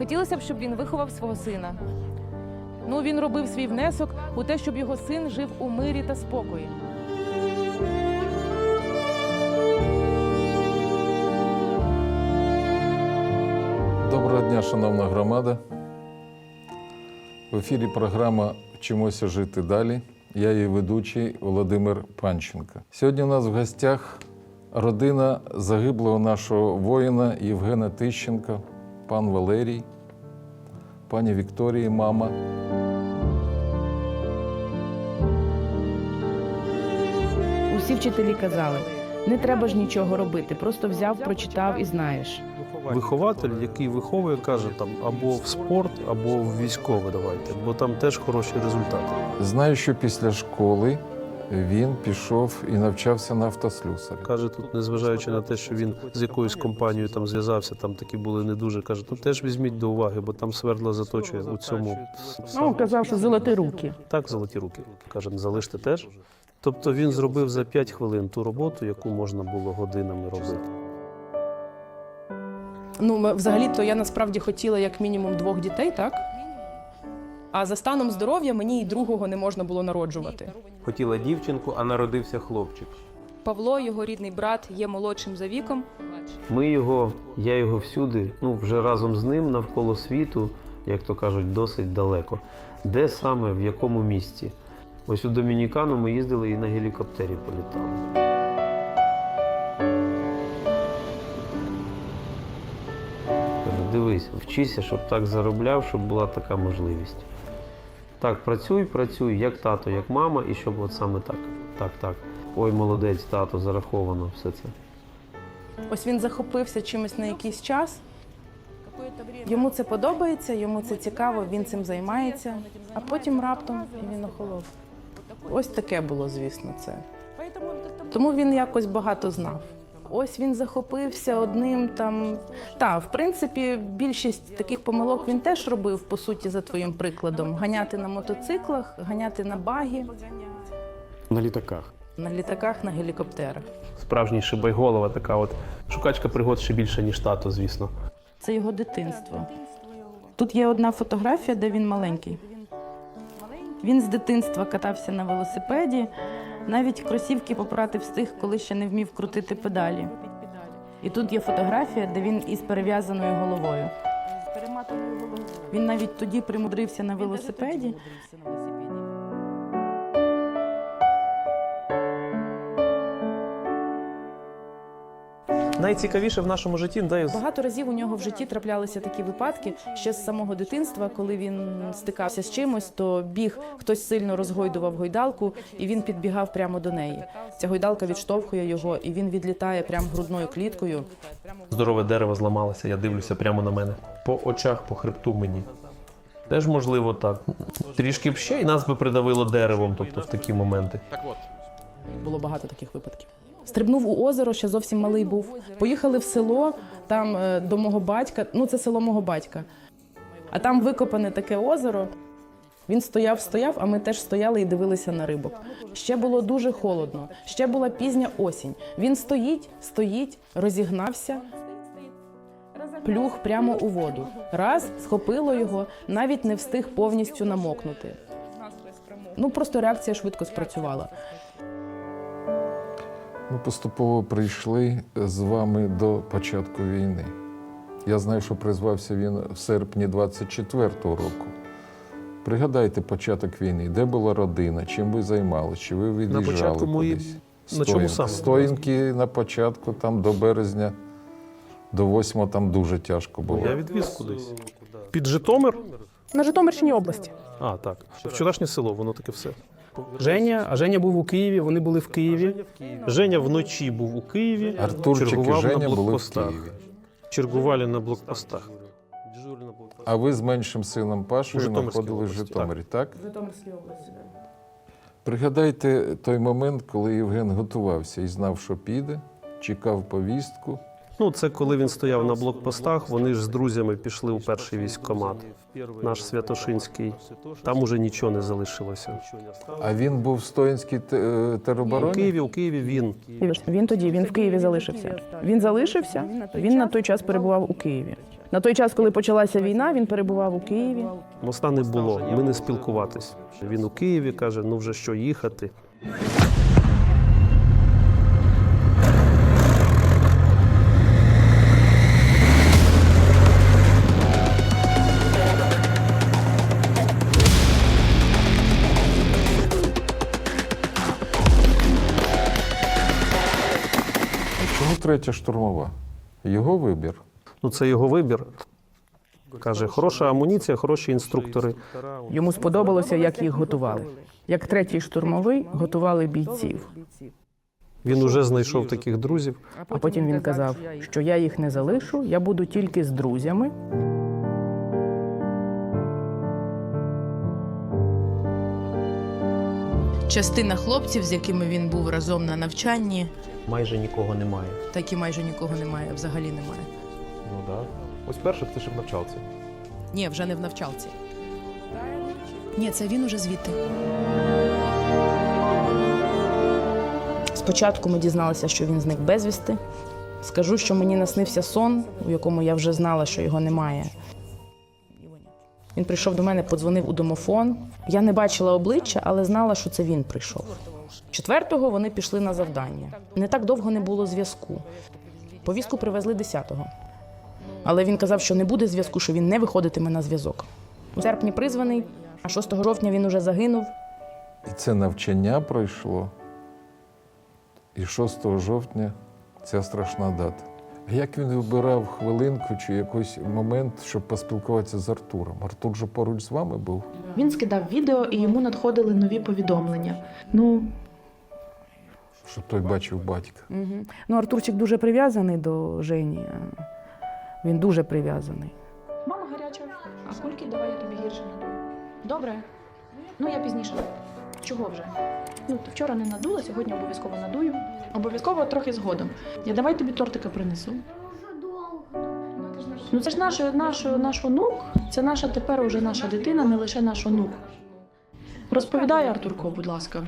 Хотілося б, щоб він виховав свого сина. Ну, він робив свій внесок у те, щоб його син жив у мирі та спокої. Доброго дня, шановна громада. В ефірі програма Вчимося жити далі. Я її ведучий Володимир Панченко. Сьогодні у нас в гостях родина загиблого нашого воїна Євгена Тищенка, пан Валерій, пані Вікторії, мама. Усі вчителі казали: не треба ж нічого робити, просто взяв, прочитав і знаєш. Вихователь, який виховує, каже там або в спорт, або в військове давайте, бо там теж хороші результати. Знаю, що після школи він пішов і навчався на автослюсарі. Каже, тут, незважаючи на те, що він з якоюсь компанією там зв'язався, там такі були не дуже. каже, тут теж візьміть до уваги, бо там свердло заточує у цьому. Ну, казав, що золоті руки. Так, золоті руки. Каже, залиште теж. Тобто він зробив за 5 хвилин ту роботу, яку можна було годинами робити. Ну, взагалі-то я насправді хотіла як мінімум двох дітей, так? А за станом здоров'я мені і другого не можна було народжувати. Хотіла дівчинку, а народився хлопчик. Павло, його рідний брат, є молодшим за віком. Ми його, я його всюди, ну вже разом з ним навколо світу, як то кажуть, досить далеко. Де саме, в якому місці? Ось у Домінікану ми їздили і на гелікоптері політали. Дивись, вчися, щоб так заробляв, щоб була така можливість. Так, працюй, працюй, як тато, як мама, і щоб от саме так. Так, так. Ой, молодець, тато, зараховано все це. Ось він захопився чимось на якийсь час. Йому це подобається, йому це цікаво, він цим займається, а потім раптом він охолов. Ось таке було, звісно, це. Тому він якось багато знав. Ось він захопився одним там. Та, в принципі, більшість таких помилок він теж робив, по суті, за твоїм прикладом: ганяти на мотоциклах, ганяти на багі, На літаках. на літаках, на гелікоптерах. Справжній шибайголова така от шукачка пригод ще більше, ніж тато, звісно. Це його дитинство. Тут є одна фотографія, де він маленький. Він з дитинства катався на велосипеді, навіть кросівки попрати встиг, коли ще не вмів крутити педалі. І тут є фотографія, де він із перев'язаною головою. Він навіть тоді примудрився на велосипеді. Найцікавіше в нашому житті, да, Багато разів у нього в житті траплялися такі випадки ще з самого дитинства, коли він стикався з чимось, то біг, хтось сильно розгойдував гойдалку, і він підбігав прямо до неї. Ця гойдалка відштовхує його, і він відлітає прямо грудною кліткою. здорове дерево зламалося, я дивлюся прямо на мене. По очах, по хребту мені. Теж можливо так. Трішки б ще і нас би придавило деревом, тобто в такі моменти. Було багато таких випадків. Стрибнув у озеро, ще зовсім малий був. Поїхали в село там е, до мого батька. Ну, це село мого батька. А там викопане таке озеро. Він стояв, стояв, а ми теж стояли і дивилися на рибок. Ще було дуже холодно, ще була пізня осінь. Він стоїть, стоїть, розігнався, плюх прямо у воду. Раз схопило його, навіть не встиг повністю намокнути. Ну просто реакція швидко спрацювала. Ми поступово прийшли з вами до початку війни. Я знаю, що призвався він в серпні 24-го року. Пригадайте початок війни, де була родина, чим ви займалися, чи ви від'їжджали початку мої- кудись? на чому саме? Стоїнки на початку, там до березня, до 8 там дуже тяжко було. Я відвіз кудись. Під Житомир? На Житомирщині області. А, так. Вчорашнє село, воно таке все. Женя, а Женя був у Києві, вони були в Києві. Женя вночі був у Києві, Артурчик і чергував Женя на були в блокпостах. Києві. Чергували на блокпостах. А ви з меншим сином Пашою У Житомирській знаходились в області, Житомирі, так? В Житомирській області. Пригадайте той момент, коли Євген готувався і знав, що піде, чекав повістку. Ну, це коли він стояв на блокпостах, вони ж з друзями пішли у перший військкомат, наш Святошинський. Там уже нічого не залишилося. А він був в Стоїнській те- е, У? Києві, у Києві він. Він тоді він в Києві залишився. Він залишився. Він на той час перебував у Києві. На той час, коли почалася війна, він перебував у Києві. Моста не було, ми не спілкуватись. Він у Києві каже: ну вже що їхати. Чому третя штурмова? Його вибір. Ну, це його вибір. Каже, хороша амуніція, хороші інструктори. Йому сподобалося, як їх готували. Як третій штурмовий готували бійців. Він уже знайшов таких друзів. А потім він казав, що я їх не залишу, я буду тільки з друзями. Частина хлопців, з якими він був разом на навчанні, Майже нікого немає. так і майже нікого немає, взагалі немає. Ну так. Ось перших це ще в навчалці. Ні, вже не в навчалці. Ні, це він уже звідти. Спочатку ми дізналися, що він зник безвісти. Скажу, що мені наснився сон, у якому я вже знала, що його немає. Він прийшов до мене, подзвонив у домофон. Я не бачила обличчя, але знала, що це він прийшов. Четвертого вони пішли на завдання. Не так довго не було зв'язку. Повістку привезли 10-го. Але він казав, що не буде зв'язку, що він не виходитиме на зв'язок. У серпні призваний, а 6 жовтня він уже загинув. І це навчання пройшло. І 6 жовтня ця страшна дата. А як він вибирав хвилинку чи якийсь момент, щоб поспілкуватися з Артуром? Артур же поруч з вами був. Він скидав відео і йому надходили нові повідомлення. Ну, Щоб той бачив батька. Угу. Ну, Артурчик дуже прив'язаний до Жені. Він дуже прив'язаний. мама гаряча, а кульки давай я тобі гірше. Добре. Ну я пізніше. Чого вже? Ну, ти вчора не надула, сьогодні обов'язково надую. Обов'язково трохи згодом. Я давай тобі тортика принесу. Ну це ж наш, наш, наш онук, це наша тепер уже наша дитина, не лише наш онук. Розповідай, Артурко, будь ласка.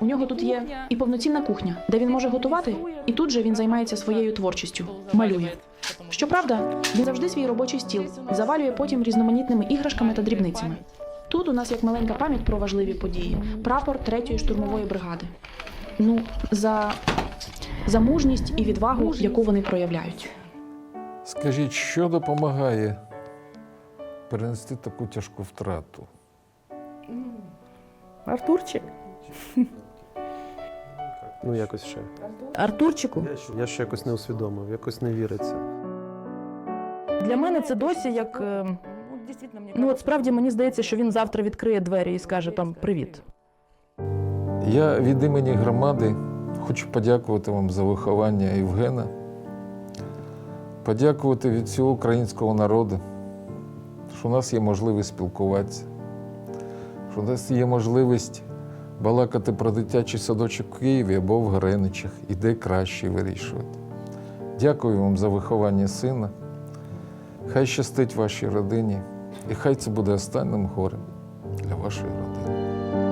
У нього тут є і повноцінна кухня, де він може готувати, і тут же він займається своєю творчістю, малює. Щоправда, він завжди свій робочий стіл завалює потім різноманітними іграшками та дрібницями. Тут у нас як маленька пам'ять про важливі події. Прапор третьої штурмової бригади. Ну, за, за мужність і відвагу, яку вони проявляють. Скажіть, що допомагає перенести таку тяжку втрату? Артурчик? Ну, якось ще. Артурчику? Я ще якось не усвідомив, якось не віриться. Для мене це досі як. Ну, от справді мені здається, що він завтра відкриє двері і скаже там привіт. Я від імені громади хочу подякувати вам за виховання Євгена, подякувати від всього українського народу, що у нас є можливість спілкуватися, що у нас є можливість балакати про дитячий садочок в Києві або в Греничах, і де краще вирішувати. Дякую вам за виховання сина. Хай щастить вашій родині, і хай це буде останнім горем для вашої родини.